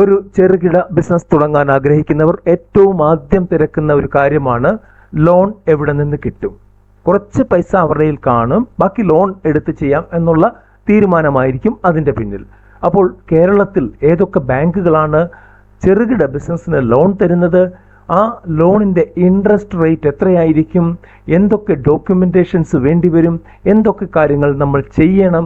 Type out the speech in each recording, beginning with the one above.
ഒരു ചെറുകിട ബിസിനസ് തുടങ്ങാൻ ആഗ്രഹിക്കുന്നവർ ഏറ്റവും ആദ്യം തിരക്കുന്ന ഒരു കാര്യമാണ് ലോൺ എവിടെ നിന്ന് കിട്ടും. കുറച്ച് പൈസ അവരുടെ കാണും ബാക്കി ലോൺ എടുത്ത് ചെയ്യാം എന്നുള്ള തീരുമാനമായിരിക്കും അതിന്റെ പിന്നിൽ. അപ്പോൾ കേരളത്തിൽ ഏതൊക്കെ ബാങ്കുകളാണ് ചെറുകിട ബിസിനസ്സിന് ലോൺ തരുന്നത്? ആ ലോണിന്റെ ഇൻട്രസ്റ്റ് റേറ്റ് എത്രയായിരിക്കും? എന്തൊക്കെ ഡോക്യുമെന്റേഷൻസ് വേണ്ടിവരും എന്തൊക്കെ കാര്യങ്ങൾ നമ്മൾ ചെയ്യണം?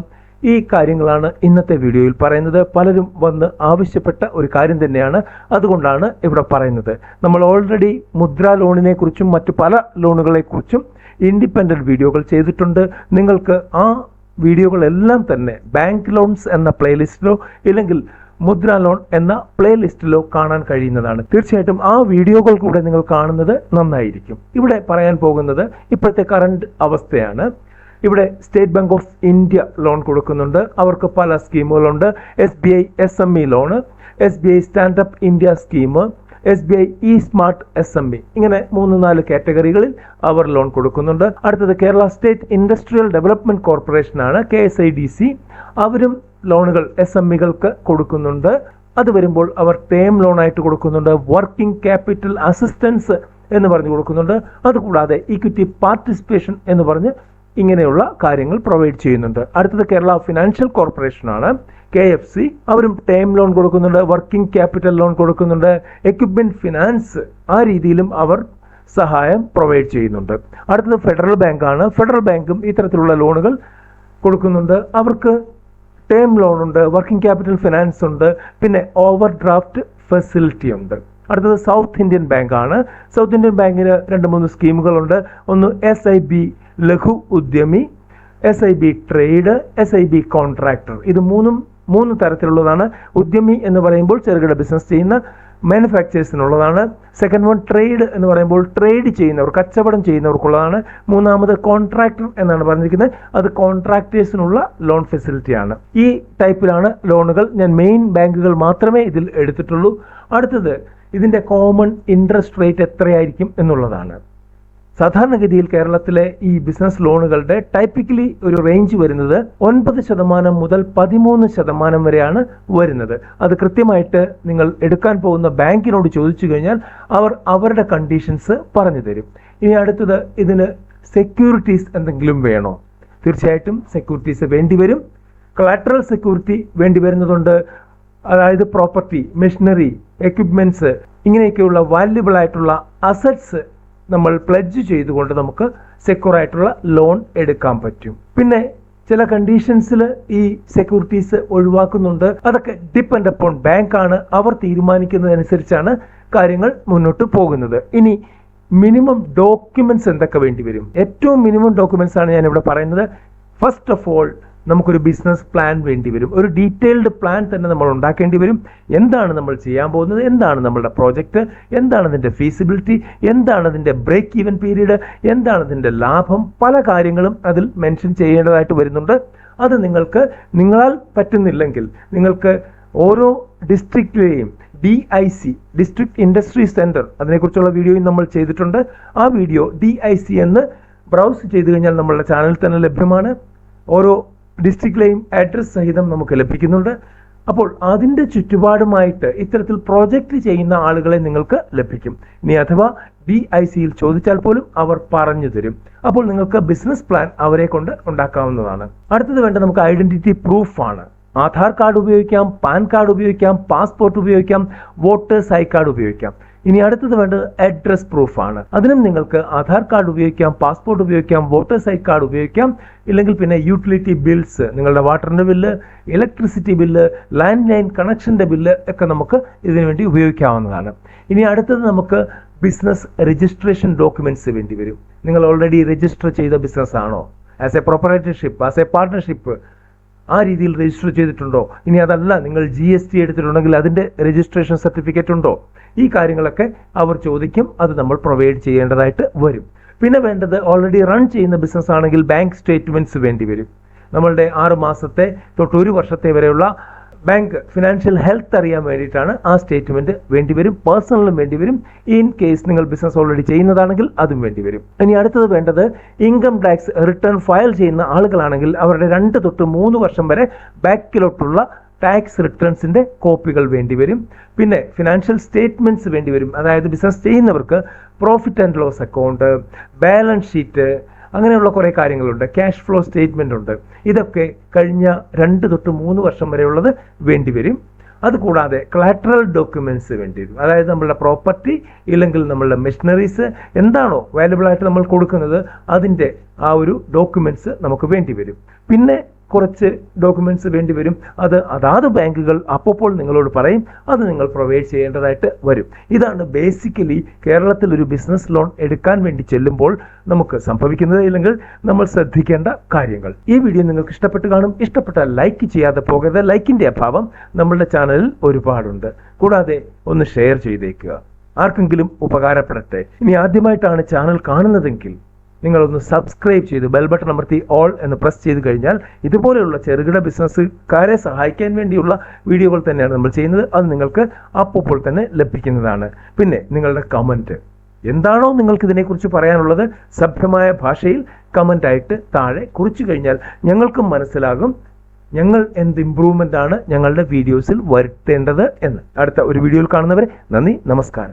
ഈ കാര്യങ്ങളാണ് ഇന്നത്തെ വീഡിയോയിൽ പറയുന്നത്. പലരും വന്ന് ആവശ്യപ്പെട്ട ഒരു കാര്യം തന്നെയാണ് അതുകൊണ്ടാണ് ഇവിടെ പറയുന്നത്. നമ്മൾ ഓൾറെഡി മുദ്ര ലോണിനെ കുറിച്ചും മറ്റു പല ലോണുകളെക്കുറിച്ചും ഇൻഡിപെൻഡന്റ് വീഡിയോകൾ ചെയ്തിട്ടുണ്ട്. നിങ്ങൾക്ക് ആ വീഡിയോകളെല്ലാം തന്നെ ബാങ്ക് ലോൺസ് എന്ന പ്ലേലിസ്റ്റിലോ ഇല്ലെങ്കിൽ മുദ്ര ലോൺ എന്ന പ്ലേലിസ്റ്റിലോ കാണാൻ കഴിയുന്നതാണ്. തീർച്ചയായിട്ടും ആ വീഡിയോകൾ കൂടെ നിങ്ങൾ കാണുന്നത് നന്നായിരിക്കും. ഇവിടെ പറയാൻ പോകുന്നത് ഇപ്പോഴത്തെ കറണ്ട് അവസ്ഥയാണ്. ഇവിടെ State Bank of India loan കൊടുക്കുന്നുണ്ട്. അവർക്ക് പല സ്കീമുകളുണ്ട്. S B I S M E loan S B I stand up India scheme S B I E smart S M E ഇങ്ങനെ മൂന്ന് നാല് കാറ്റഗറികളിൽ അവർ ലോൺ കൊടുക്കുന്നുണ്ട്. അടുത്തത് Kerala state industrial development കോർപ്പറേഷനാണ് K S I D C അവരും ലോണുകൾ S M ഇകൾക്ക് കൊടുക്കുന്നുണ്ട്. അത് വരുമ്പോൾ അവർ ടേം ലോൺ ആയിട്ട് കൊടുക്കുന്നുണ്ട്. വർക്കിംഗ് ക്യാപിറ്റൽ അസിസ്റ്റൻസ് എന്ന് പറഞ്ഞു കൊടുക്കുന്നുണ്ട്. അതുകൂടാതെ ഇക്വിറ്റി പാർട്ടിസിപ്പേഷൻ എന്ന് പറഞ്ഞ് ഇങ്ങനെയുള്ള കാര്യങ്ങൾ പ്രൊവൈഡ് ചെയ്യുന്നുണ്ട്. അടുത്തത് കേരള ഫിനാൻഷ്യൽ കോർപ്പറേഷൻ ആണ്. കെ എഫ് സി അവരും ടൈം ലോൺ കൊടുക്കുന്നുണ്ട് വർക്കിംഗ് ക്യാപിറ്റൽ ലോൺ കൊടുക്കുന്നുണ്ട് എക്യുപ്മെന്റ് ഫിനാൻസ് ആ രീതിയിലും അവർ സഹായം പ്രൊവൈഡ് ചെയ്യുന്നുണ്ട്. അടുത്തത് ഫെഡറൽ ബാങ്കാണ് ഫെഡറൽ ബാങ്കും ഇത്തരത്തിലുള്ള ലോണുകൾ കൊടുക്കുന്നുണ്ട്. അവർക്ക് ടേം ലോൺ ഉണ്ട് വർക്കിംഗ് ക്യാപിറ്റൽ ഫിനാൻസ് ഉണ്ട് പിന്നെ ഓവർ ഡ്രാഫ്റ്റ് ഫെസിലിറ്റി ഉണ്ട്. അടുത്തത് സൗത്ത് ഇന്ത്യൻ ബാങ്കാണ്. സൗത്ത് ഇന്ത്യൻ ബാങ്കിന് രണ്ട് മൂന്ന് സ്കീമുകളുണ്ട്. ഒന്ന് S I B Laghu Udyami S I B trade S I B contractor. ഇത് മൂന്നും മൂന്ന് തരത്തിലുള്ളതാണ്. ഉദ്യമി എന്ന് പറയുമ്പോൾ ചെറുകിട ബിസിനസ് ചെയ്യുന്ന മാനുഫാക്ചേഴ്സിനുള്ളതാണ്. സെക്കൻഡ് വൺ ട്രേഡ് എന്ന് പറയുമ്പോൾ ട്രേഡ് ചെയ്യുന്നവർ കച്ചവടം ചെയ്യുന്നവർക്കുള്ളതാണ്. മൂന്നാമത് കോൺട്രാക്ടർ എന്നാണ് പറഞ്ഞിരിക്കുന്നത്. അത് കോൺട്രാക്ടേഴ്സിനുള്ള ലോൺ ഫെസിലിറ്റിയാണ്. ഈ ടൈപ്പിലാണ് ലോണുകൾ. ഞാൻ മെയിൻ ബാങ്കുകൾ മാത്രമേ ഇതിൽ എടുത്തിട്ടുള്ളൂ. അടുത്തത് ഇതിന്റെ കോമൺ ഇൻട്രസ്റ്റ് റേറ്റ് എത്രയായിരിക്കും എന്നുള്ളതാണ്. സാധാരണഗതിയിൽ കേരളത്തിലെ ഈ ബിസിനസ് ലോണുകളുടെ ടൈപ്പിക്കലി ഒരു റേഞ്ച് വരുന്നത് ഒൻപത് ശതമാനം മുതൽ പതിമൂന്ന് ശതമാനം വരെയാണ് വരുന്നത്. അത് കൃത്യമായിട്ട് നിങ്ങൾ എടുക്കാൻ പോകുന്ന ബാങ്കിനോട് ചോദിച്ചു കഴിഞ്ഞാൽ അവർ അവരുടെ കണ്ടീഷൻസ് പറഞ്ഞു തരും. ഇനി അടുത്തത് ഇതിന് സെക്യൂരിറ്റീസ് എന്തെങ്കിലും വേണോ? തീർച്ചയായിട്ടും സെക്യൂരിറ്റീസ് വേണ്ടിവരും കൊളാട്രൽ സെക്യൂരിറ്റി വേണ്ടി വരുന്നതുണ്ട്. അതായത് പ്രോപ്പർട്ടി മെഷീനറി എക്വിപ്മെന്റ്സ് ഇങ്ങനെയൊക്കെയുള്ള വാല്യുബിൾ ആയിട്ടുള്ള അസറ്റ്സ് നമ്മൾ പ്ലഡ്ജ് ചെയ്തുകൊണ്ട് നമുക്ക് സെക്യൂർ ആയിട്ടുള്ള ലോൺ എടുക്കാൻ പറ്റും. പിന്നെ ചില കണ്ടീഷൻസിൽ ഈ സെക്യൂരിറ്റീസ് ഒഴിവാക്കുന്നുണ്ട്. അതൊക്കെ ഡിപ്പെൻഡ് അപ്പോൺ ബാങ്ക് ആണ്. അവർ തീരുമാനിക്കുന്നതനുസരിച്ചാണ് കാര്യങ്ങൾ മുന്നോട്ട് പോകുന്നത്. ഇനി മിനിമം ഡോക്യുമെന്റ്സ് എന്തൊക്കെ വേണ്ടി വരും? ഏറ്റവും മിനിമം ഡോക്യുമെന്റ്സ് ആണ് ഞാൻ ഇവിടെ പറയുന്നത്. ഫസ്റ്റ് ഓഫ് ഓൾ നമുക്കൊരു ബിസിനസ് പ്ലാൻ വേണ്ടി വരും. ഒരു ഡീറ്റെയിൽഡ് പ്ലാൻ തന്നെ നമ്മൾ ഉണ്ടാക്കേണ്ടി വരും. എന്താണ് നമ്മൾ ചെയ്യാൻ പോകുന്നത്? എന്താണ് നമ്മളുടെ പ്രോജക്റ്റ് എന്താണ് അതിന്റെ ഫീസിബിലിറ്റി എന്താണ് അതിന്റെ ബ്രേക്ക് ഈവൻ പീരീഡ് എന്താണ് അതിന്റെ ലാഭം? പല കാര്യങ്ങളും അതിൽ മെൻഷൻ ചെയ്യേണ്ടതായിട്ട് വരുന്നുണ്ട്. അത് നിങ്ങൾക്ക് നിങ്ങളാൽ പറ്റുന്നില്ലെങ്കിൽ നിങ്ങൾക്ക് ഓരോ ഡിസ്ട്രിക്റ്റിലെയും D I C district industry centre അതിനെക്കുറിച്ചുള്ള വീഡിയോയും നമ്മൾ ചെയ്തിട്ടുണ്ട്. ആ വീഡിയോ ഡി ഐ സി എന്ന് ബ്രൗസ് ചെയ്ത് കഴിഞ്ഞാൽ നമ്മളുടെ ചാനലിൽ തന്നെ ലഭ്യമാണ്. ഓരോ ഡിസ്ട്രിക്റ്റിലെയും അഡ്രസ് സഹിതം നമുക്ക് ലഭിക്കുന്നുണ്ട്. അപ്പോൾ അതിന്റെ ചുറ്റുപാടുമായിട്ട് ഇത്തരത്തിൽ പ്രോജക്റ്റ് ചെയ്യുന്ന ആളുകളെ നിങ്ങൾക്ക് ലഭിക്കും. ഇനി അഥവാ ഡി ഐ സിയിൽ ചോദിച്ചാൽ പോലും അവർ പറഞ്ഞു തരും. അപ്പോൾ നിങ്ങൾക്ക് ബിസിനസ് പ്ലാൻ അവരെ കൊണ്ട് ഉണ്ടാക്കാവുന്നതാണ്. അടുത്തത് വേണ്ട നമുക്ക് ഐഡന്റിറ്റി പ്രൂഫ് ആണ്. ആധാർ കാർഡ് ഉപയോഗിക്കാം പാൻ കാർഡ് ഉപയോഗിക്കാം പാസ്പോർട്ട് ഉപയോഗിക്കാം വോട്ടേഴ്സ് ഐ കാർഡ് ഉപയോഗിക്കാം. ഇനി അടുത്തത് വേണ്ടത് അഡ്രസ് പ്രൂഫ് ആണ്. അതിനും നിങ്ങൾക്ക് ആധാർ കാർഡ് ഉപയോഗിക്കാം പാസ്പോർട്ട് ഉപയോഗിക്കാം വോട്ടേഴ്സ് ഐ കാർഡ് ഉപയോഗിക്കാം ഇല്ലെങ്കിൽ പിന്നെ യൂട്ടിലിറ്റി ബിൽസ് നിങ്ങളുടെ വാട്ടറിന്റെ bill electricity bill land line കണക്ഷന്റെ ബില്ല് ഒക്കെ നമുക്ക് ഇതിനു വേണ്ടി ഉപയോഗിക്കാവുന്നതാണ്. ഇനി അടുത്തത് നമുക്ക് ബിസിനസ് രജിസ്ട്രേഷൻ ഡോക്യുമെന്റ്സ് വേണ്ടി വരും. നിങ്ങൾ ഓൾറെഡി രജിസ്റ്റർ ചെയ്ത ബിസിനസ് ആണോ? As a proprietorship as a partnership ആ രീതിയിൽ രജിസ്റ്റർ ചെയ്തിട്ടുണ്ടോ? ഇനി അതല്ല നിങ്ങൾ ജി എസ് ടി എടുത്തിട്ടുണ്ടെങ്കിൽ അതിന്റെ രജിസ്ട്രേഷൻ സർട്ടിഫിക്കറ്റ് ഉണ്ടോ? ഈ കാര്യങ്ങളൊക്കെ അവർ ചോദിക്കും അത് നമ്മൾ പ്രൊവൈഡ് ചെയ്യേണ്ടതായിട്ട് വരും. പിന്നെ വേണ്ടത് ഓൾറെഡി റൺ ചെയ്യുന്ന ബിസിനസ് ആണെങ്കിൽ ബാങ്ക് സ്റ്റേറ്റ്മെന്റ്സ് വേണ്ടി വരും. നമ്മളുടെ ആറ് മാസത്തെ തൊട്ട് ഒരു വർഷത്തെ വരെയുള്ള ബാങ്ക് ഫിനാൻഷ്യൽ ഹെൽത്ത് അറിയാൻ വേണ്ടിയിട്ടാണ് ആ സ്റ്റേറ്റ്മെന്റ് വേണ്ടിവരും. പേഴ്സണലും വേണ്ടിവരും. ഇൻ കേസ് നിങ്ങൾ ബിസിനസ് ഓൾറെഡി ചെയ്യുന്നതാണെങ്കിൽ അതും വേണ്ടിവരും. ഇനി അടുത്തത് വേണ്ടത് ഇൻകം ടാക്സ് റിട്ടേൺ ഫയൽ ചെയ്യുന്ന ആളുകളാണെങ്കിൽ അവരുടെ രണ്ട് തൊട്ട് മൂന്ന് വർഷം വരെ ബാക്കിലോട്ടുള്ള ടാക്സ് റിട്ടേൺസിന്റെ കോപ്പികൾ വേണ്ടിവരും. പിന്നെ ഫിനാൻഷ്യൽ സ്റ്റേറ്റ്മെന്റ്സ് വേണ്ടിവരും. അതായത് ബിസിനസ് ചെയ്യുന്നവർക്ക് profit and loss account balance sheet അങ്ങനെയുള്ള കുറേ കാര്യങ്ങളുണ്ട്. ക്യാഷ് ഫ്ലോ സ്റ്റേറ്റ്മെന്റ് ഉണ്ട്. ഇതൊക്കെ കഴിഞ്ഞ രണ്ട് തൊട്ട് മൂന്ന് വർഷം വരെയുള്ളത് വേണ്ടിവരും അതുകൂടാതെ ക്ലാറ്ററൽ ഡോക്യുമെന്റ്സ് വേണ്ടി വരും. അതായത് നമ്മളുടെ പ്രോപ്പർട്ടി ഇല്ലെങ്കിൽ നമ്മളുടെ മെഷീനറീസ് എന്താണോ വാല്യുബിൾ ആയിട്ട് നമ്മൾ കൊടുക്കുന്നത് അതിന്റെ ആ ഒരു ഡോക്യുമെന്റ്സ് നമുക്ക് വേണ്ടി വരും. പിന്നെ കുറച്ച് ഡോക്യുമെന്റ്സ് വേണ്ടി വരും. അത് അതാത് ബാങ്കുകൾ അപ്പോൾ നിങ്ങളോട് പറയും അത് നിങ്ങൾ പ്രൊവൈഡ് ചെയ്യേണ്ടതായിട്ട് വരും. ഇതാണ് ബേസിക്കലി കേരളത്തിൽ ഒരു ബിസിനസ് ലോൺ എടുക്കാൻ വേണ്ടി ചെല്ലുമ്പോൾ നമുക്ക് സംഭവിക്കുന്നത് ഇല്ലെങ്കിൽ നമ്മൾ ശ്രദ്ധിക്കേണ്ട കാര്യങ്ങൾ. ഈ വീഡിയോ നിങ്ങൾക്ക് ഇഷ്ടപ്പെട്ട് കാണും. ഇഷ്ടപ്പെട്ടാൽ ലൈക്ക് ചെയ്യാതെ പോകരുത്. ലൈക്കിന്റെ അഭാവം നമ്മളുടെ ചാനലിൽ ഒരുപാടുണ്ട്. കൂടാതെ ഒന്ന് ഷെയർ ചെയ്തേക്കുക. ആർക്കെങ്കിലും ഉപകാരപ്പെടട്ടെ. ഇനി ആദ്യമായിട്ടാണ് ചാനൽ കാണുന്നതെങ്കിൽ നിങ്ങളൊന്ന് സബ്സ്ക്രൈബ് ചെയ്ത് ബെൽ ബട്ടൺ അമർത്തി ഓൾ എന്ന് പ്രസ് ചെയ്ത് കഴിഞ്ഞാൽ ഇതുപോലെയുള്ള ചെറുകിട ബിസിനസ്സുകാരെ സഹായിക്കാൻ വേണ്ടിയുള്ള വീഡിയോകൾ തന്നെയാണ് നമ്മൾ ചെയ്യുന്നത്. അത് നിങ്ങൾക്ക് അപ്പോൾ തന്നെ ലഭിക്കുന്നതാണ്. പിന്നെ നിങ്ങളുടെ കമന്റ് എന്താണോ നിങ്ങൾക്ക് ഇതിനെക്കുറിച്ച് പറയാനുള്ളത് സഭ്യമായ ഭാഷയിൽ കമന്റ് ആയിട്ട് താഴെ കുറിച്ചു കഴിഞ്ഞാൽ ഞങ്ങൾക്കും മനസ്സിലാകും ഞങ്ങൾ എന്ത് ഇമ്പ്രൂവ്മെന്റ് ആണ് ഞങ്ങളുടെ വീഡിയോസിൽ വരുത്തേണ്ടത് എന്ന്. അടുത്ത ഒരു വീഡിയോയിൽ കാണുന്നവരെ നന്ദി നമസ്കാരം.